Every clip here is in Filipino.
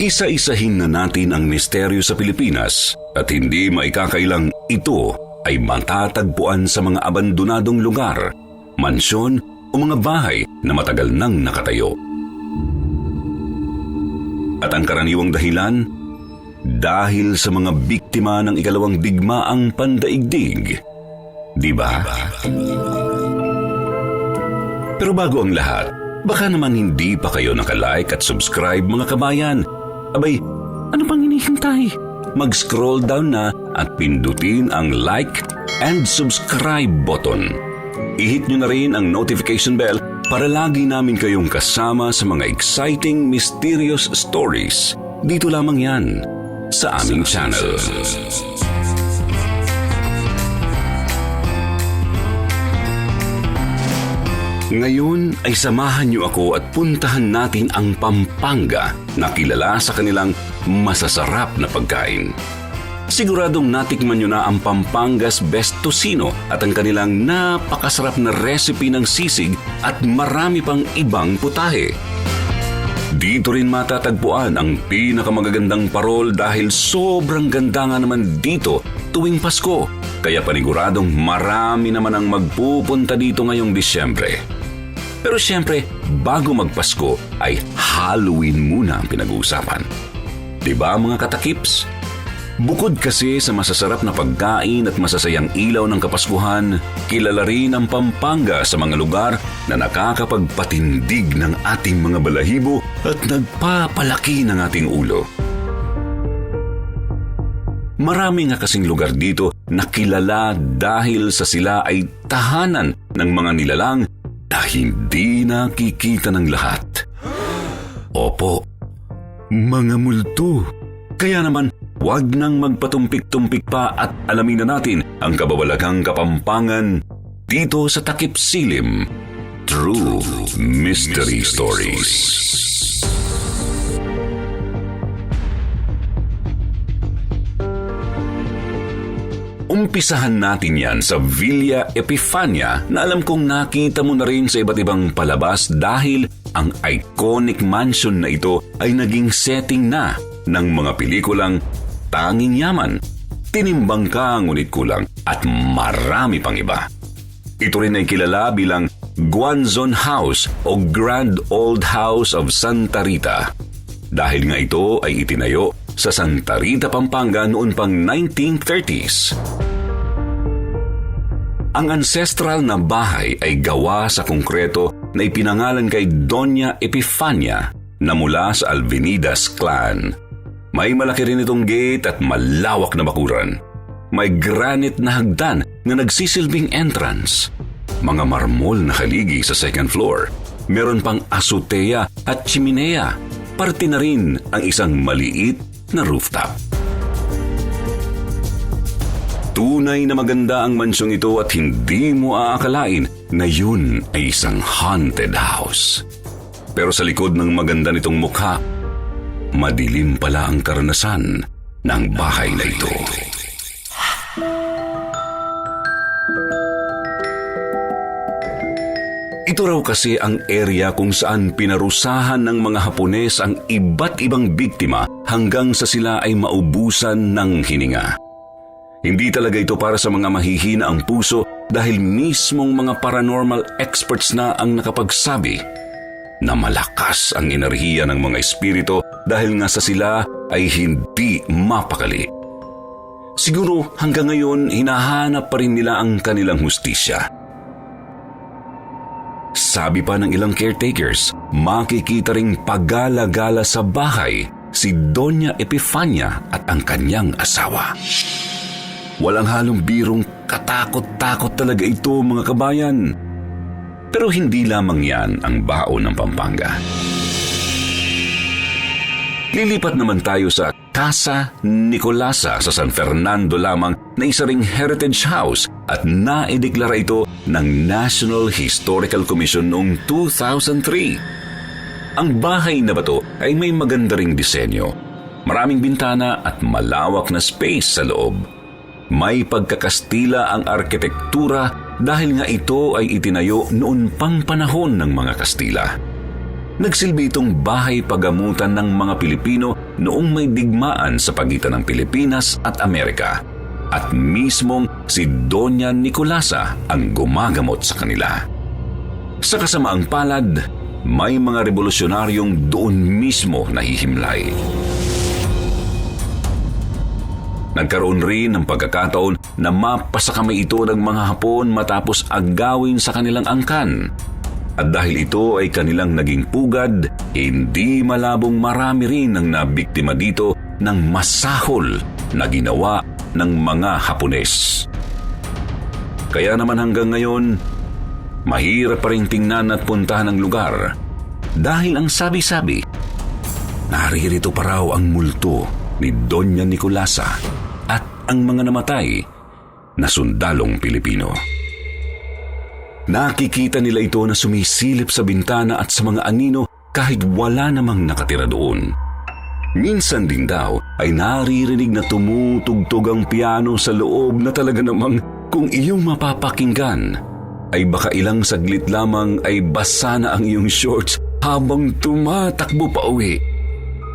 Isa-isahin na natin ang misteryo sa Pilipinas at hindi maikakailang ito ay matatagpuan sa mga abandonadong lugar, mansyon o mga bahay na matagal nang nakatayo. At ang karaniwang dahilan, dahil sa mga biktima ng ikalawang digmaang pandaigdig. Di ba? Pero bago ang lahat, baka naman hindi pa kayo nakalike at subscribe mga kabayan. Abay, ano pang hinihintay? Mag-scroll down na at pindutin ang like and subscribe button. I-hit nyo na rin ang notification bell para lagi namin kayong kasama sa mga exciting, mysterious stories. Dito lamang yan sa aming channel. Ngayon ay samahan niyo ako at puntahan natin ang Pampanga na kilala sa kanilang masasarap na pagkain. Siguradong natikman niyo na ang Pampanga's Best Tocino at ang kanilang napakasarap na recipe ng sisig at marami pang ibang putahe. Dito rin matatagpuan ang pinakamagagandang parol dahil sobrang ganda nga naman dito tuwing Pasko. Kaya paniguradong marami naman ang magpupunta dito ngayong Disyembre. Pero siyempre, bago magpasko ay Halloween muna ang pinag-uusapan. Diba mga katakips? Bukod kasi sa masasarap na pagkain at masasayang ilaw ng Kapaskuhan, kilala rin ang Pampanga sa mga lugar na nakakapagpatindig ng ating mga balahibo at nagpapalaki ng ating ulo. Marami nga kasing lugar dito na kilala dahil sa sila ay tahanan ng mga nilalang na hindi nakikita ng lahat. Opo, mga multo. Kaya naman, Huwag nang magpatumpik-tumpik pa at alamin na natin ang kababalagang kapampangan dito sa Takip Silim. True Mystery Stories. Umpisahan natin yan sa Villa Epifania na alam kong nakita mo na rin sa iba't ibang palabas dahil ang iconic mansion na ito ay naging setting na ng mga pelikulang Tanging Yaman, Tinimbang Ka Ngunit Kulang at marami pang iba. Ito rin ay kilala bilang Guanzon House o Grand Old House of Santa Rita. Dahil nga ito ay itinayo sa Santa Rita, Pampanga noon pang 1930s. Ang ancestral na bahay ay gawa sa konkreto na ipinangalan kay Doña Epifania na mula sa Alvenidas clan. May malaki rin itong gate at malawak na bakuran. May granite na hagdan na nagsisilbing entrance. Mga marmol na haligi sa second floor. Meron pang azotea at chiminea. Parte na rin ang isang maliit na rooftop. Tunay na maganda ang mansyong ito at hindi mo aakalain na yun ay isang haunted house. Pero sa likod ng maganda nitong mukha, madilim pala ang karanasan ng bahay na ito. Ito raw kasi ang area kung saan pinarusahan ng mga Hapones ang iba't ibang biktima hanggang sa sila ay maubusan ng hininga. Hindi talaga ito para sa mga mahihina ang puso dahil mismong mga paranormal experts na ang nakapagsabi na malakas ang enerhiya ng mga espiritu dahil nga sa sila ay hindi mapakali. Siguro hanggang ngayon hinahanap pa rin nila ang kanilang hustisya. Sabi pa ng ilang caretakers, makikita ring pagala-gala sa bahay si Doña Epifania at ang kanyang asawa. Walang halong birong katakot-takot talaga ito mga kabayan. Pero hindi lamang yan ang baon ng Pampanga. Lilipat naman tayo sa Casa Nicolasa sa San Fernando lamang na isa ring heritage house at naideklara ito ng National Historical Commission noong 2003. Ang bahay na bato ay may maganda ring disenyo. Maraming bintana at malawak na space sa loob. May pagkakastila ang arkitektura dahil nga ito ay itinayo noon pang panahon ng mga Kastila. Nagsilbi itong bahay pagamutan ng mga Pilipino noong may digmaan sa pagitan ng Pilipinas at Amerika at mismong si Doña Nicolasa ang gumagamot sa kanila. Sa kasamaang palad, may mga revolusyonaryong doon mismo nahihimlay. Nagkaroon rin ng pagkakataon na mapasakamay ito ng mga Hapon matapos agawin sa kanilang angkan. At dahil ito ay kanilang naging pugad, hindi malabong marami rin ang nabiktima dito ng masahol na ginawa ng mga Hapones. Kaya naman hanggang ngayon, mahirap pa rin tingnan at puntahan ang lugar dahil ang sabi-sabi, naririto pa raw ang multo ni Doña Nicolasa at ang mga namatay na sundalong Pilipino. Nakikita nila ito na sumisilip sa bintana at sa mga anino kahit wala namang nakatira doon. Minsan din daw ay naririnig na tumutugtog ang piano sa loob na talaga namang kung iyong mapapakinggan ay baka ilang saglit lamang ay basa na ang iyong shorts habang tumatakbo pa uwi.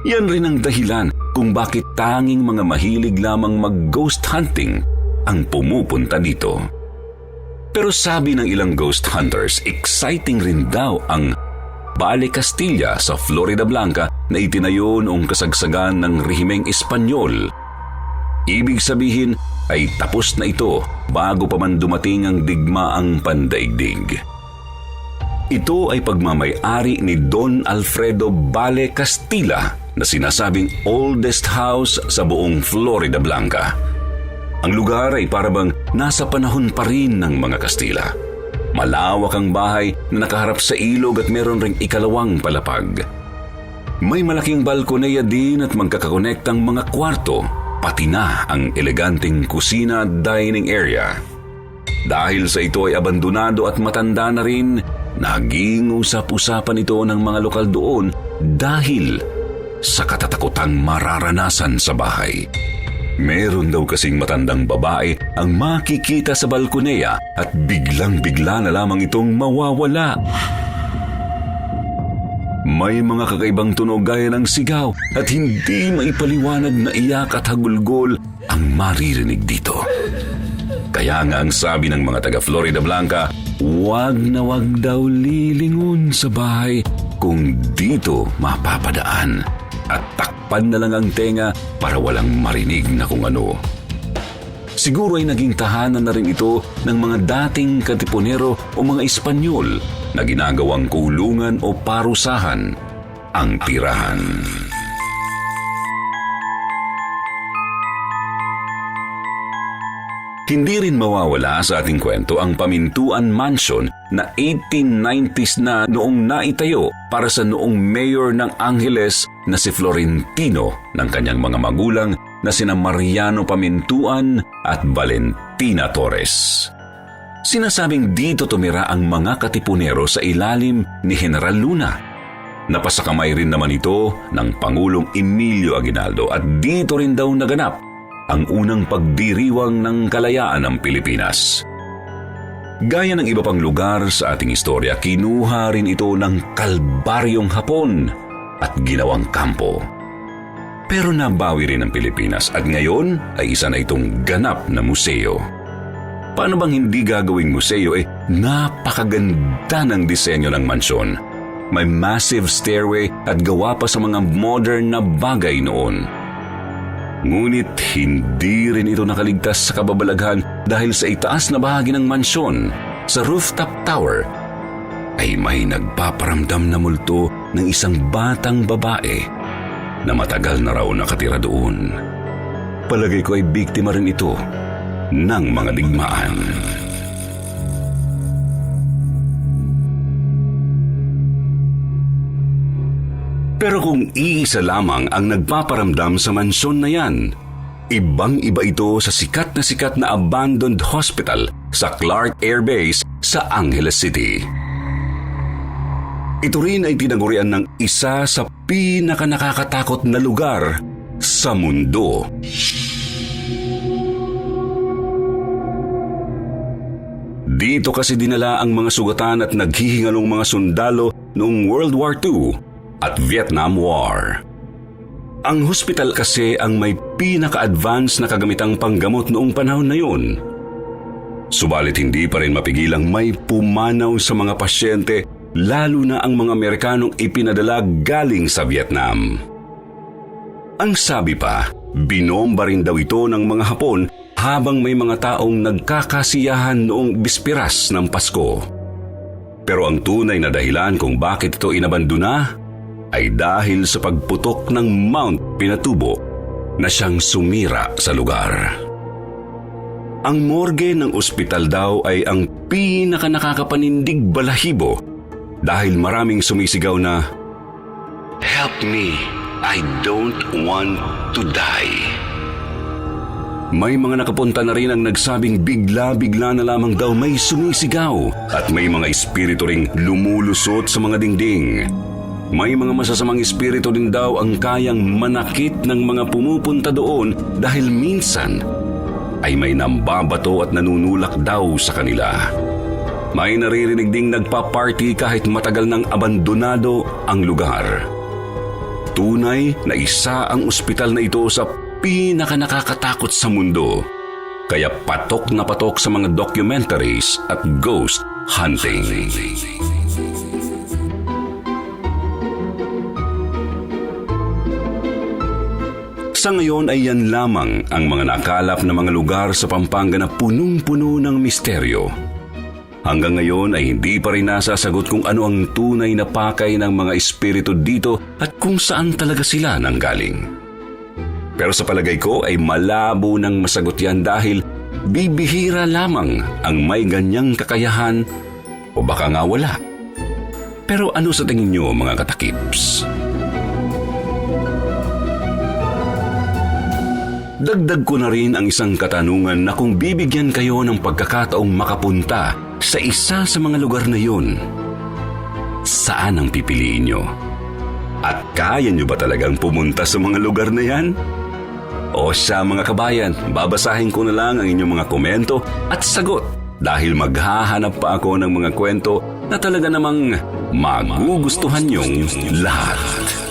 Yan rin ang dahilan kung bakit tanging mga mahilig lamang mag-ghost hunting ang pumupunta dito. Pero sabi ng ilang ghost hunters, exciting rin daw ang Bale Castilla sa Florida Blanca na itinayo noong kasagsagan ng rehimeng Espanyol. Ibig sabihin ay tapos na ito bago pa man dumating ang digmaang pandaigdig. Ito ay pagmamayari ni Don Alfredo Bale Castilla na sinasabing oldest house sa buong Florida Blanca. Ang lugar ay parabang nasa panahon pa rin ng mga Kastila. Malawak ang bahay na nakaharap sa ilog at meron ring ikalawang palapag. May malaking balkoneya din at magkakakonektang mga kwarto, pati na ang eleganteng kusina dining area. Dahil sa ito ay abandonado at matanda na rin, naging usap-usapan ito ng mga lokal doon dahil sa katatakutang mararanasan sa bahay. Meron daw kasing matandang babae ang makikita sa balkoneya at biglang-bigla na lamang itong mawawala. May mga kakaibang tunog gaya ng sigaw at hindi maipaliwanag na iyak at hagulgol ang maririnig dito. Kaya nga ang sabi ng mga taga Florida Blanca, wag na wag daw lilingon sa bahay kung dito mapapadaan at takpan na lang ang tenga para walang marinig na kung ano. Siguro ay naging tahanan na rin ito ng mga dating katipunero o mga Espanyol na ginagawang kulungan o parusahan ang tirahan. Hindi rin mawawala sa ating kwento ang Pamintuan Mansion na 1890s na noong naitayo para sa noong mayor ng Angeles na si Florentino ng kanyang mga magulang na sina Mariano Pamintuan at Valentina Torres. Sinasabing dito tumira ang mga katipunero sa ilalim ni General Luna. Napasakamay rin naman ito ng Pangulong Emilio Aguinaldo at dito rin daw naganap ang unang pagdiriwang ng kalayaan ng Pilipinas. Gaya ng iba pang lugar sa ating istorya, kinuha rin ito ng kalbaryong Hapon at ginawang kampo. Pero nabawi rin ng Pilipinas at ngayon ay isa na itong ganap na museo. Paano bang hindi gagawing museo eh napakaganda ng disenyo ng mansyon. May massive stairway at gawa pa sa mga modern na bagay noon. Ngunit hindi rin ito nakaligtas sa kababalaghan dahil sa itaas na bahagi ng mansyon, sa rooftop tower, ay may nagpaparamdam na multo ng isang batang babae na matagal na raw nakatira doon. Palagay ko ay biktima rin ito ng mga digmaan. Pero kung iisa lamang ang nagpaparamdam sa mansyon na yan, ibang-iba ito sa sikat na sikat na abandoned hospital sa Clark Air Base sa Angeles City. Ito rin ay tinagurian ng isa sa pinakanakakatakot na lugar sa mundo. Dito kasi dinala ang mga sugatan at naghihingalong mga sundalo noong World War II at Vietnam War. Ang hospital kasi ang may pinaka-advance na kagamitang panggamot noong panahon na yun. Subalit hindi pa rin mapigilang may pumanaw sa mga pasyente lalo na ang mga Amerikanong ipinadala galing sa Vietnam. Ang sabi pa, binomba rin daw ito ng mga Hapon habang may mga taong nagkakasiyahan noong bispiras ng Pasko. Pero ang tunay na dahilan kung bakit ito inabandona ay dahil sa pagputok ng Mount Pinatubo na siyang sumira sa lugar. Ang morgue ng ospital daw ay ang pinaka nakakapanindig balahibo dahil maraming sumisigaw na Help me, I don't want to die. May mga nakapunta na rin ang nagsabing bigla-bigla na lamang daw may sumisigaw at may mga espiritu ring lumulusot sa mga dingding. May mga masasamang espiritu din daw ang kayang manakit ng mga pumupunta doon dahil minsan ay may nambabato at nanunulak daw sa kanila. May naririnig ding nagpa-party kahit matagal nang abandonado ang lugar. Tunay na isa ang ospital na ito sa pinaka nakakatakot sa mundo. Kaya patok na patok sa mga documentaries at ghost hunting. Sa ngayon ay yan lamang ang mga nakalap na mga lugar sa Pampanga na punong-puno ng misteryo. Hanggang ngayon ay hindi pa rin nasasagot kung ano ang tunay na pakay ng mga espiritu dito at kung saan talaga sila nanggaling. Pero sa palagay ko ay malabo ng masagot yan dahil bibihira lamang ang may ganyang kakayahan o baka nga wala. Pero ano sa tingin nyo mga katakips? Dagdag ko na rin ang isang katanungan na kung bibigyan kayo ng pagkakataong makapunta sa isa sa mga lugar na yun, saan ang pipiliin nyo? At kaya nyo ba talagang pumunta sa mga lugar na yan? O sa mga kabayan, babasahin ko na lang ang inyong mga komento at sagot dahil maghahanap pa ako ng mga kwento na talaga namang magugustuhan nyong lahat.